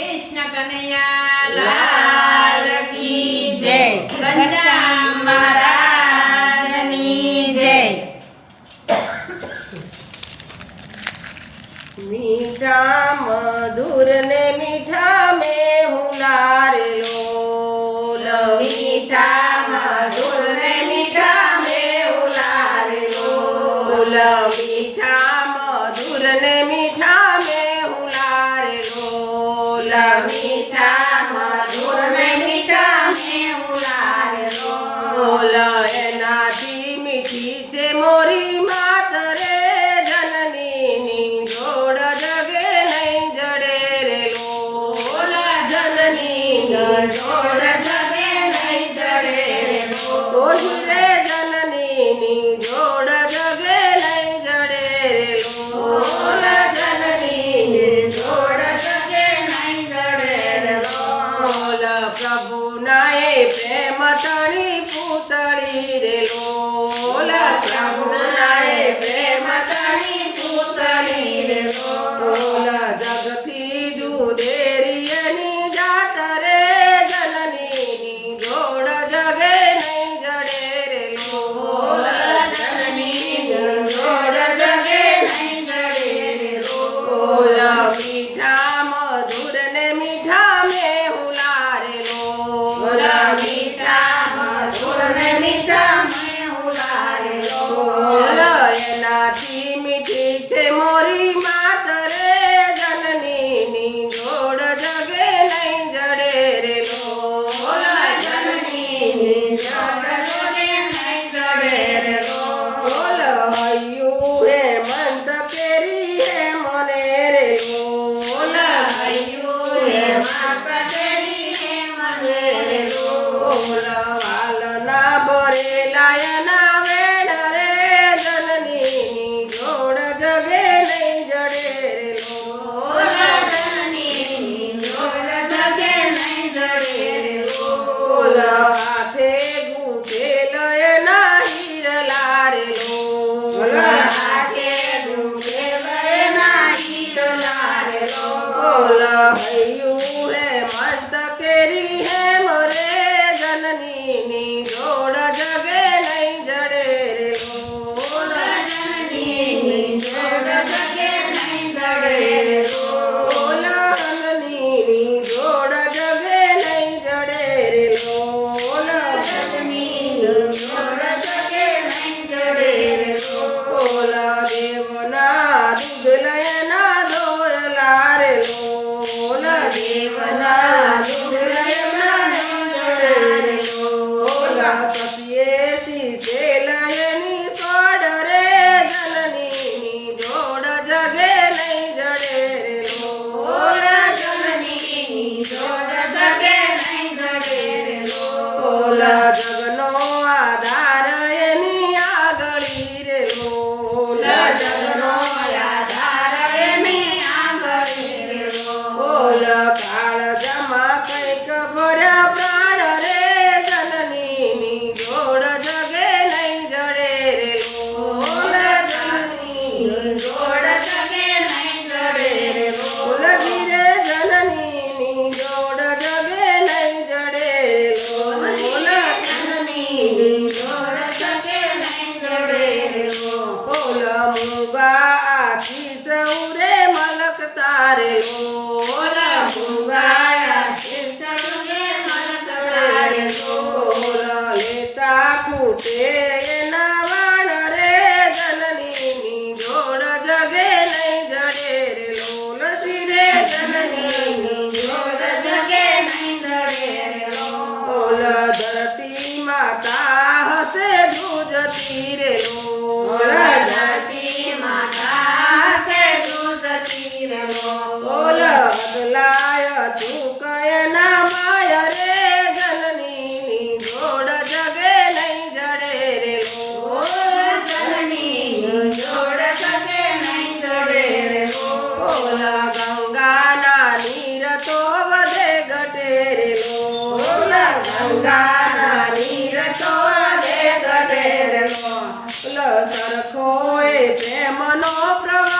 कृष्ण कन्हैया मधुर ने मीठा में हुलार लो। लो मीठा मधुर मीठा में हुलार लो लो। मीठा मधुर ने मीठा લવિતા Tchau. ધરતી માતા હશે ભુજતી રે લો લખો એ પ્રેમનો પ્રવાહ.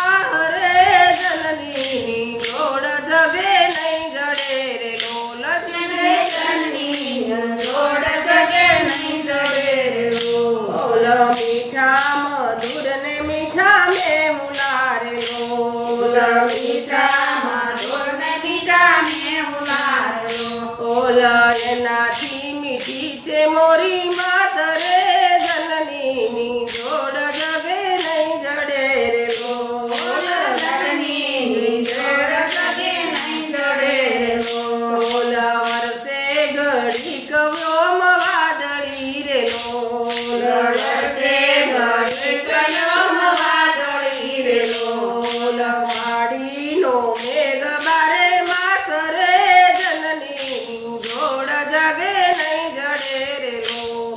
જગે નહીં જડે રે લોલ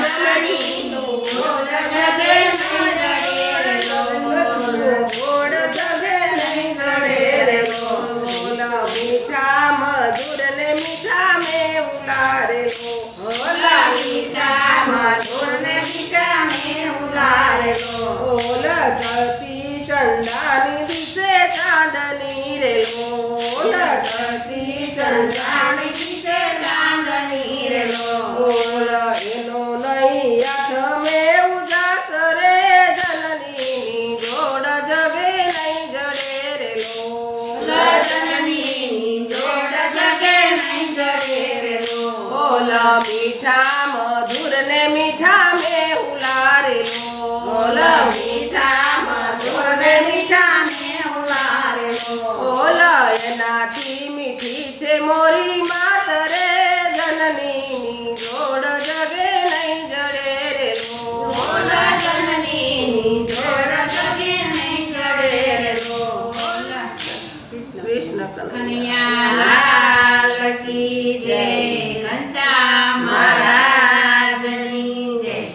ધરણીની જોડ જગે નહીં જડે રે લોલ. ગોળ જગે નહીં જડે રે લોલ મીઠા મધુર ને મીઠા મે ઉલારે લો ઓલા મીઠા મધુર ને મીઠા મેં. ઓલ ધરતી દિશે ચાંદની રે લોલ ધરતી ચંદાની ઓલા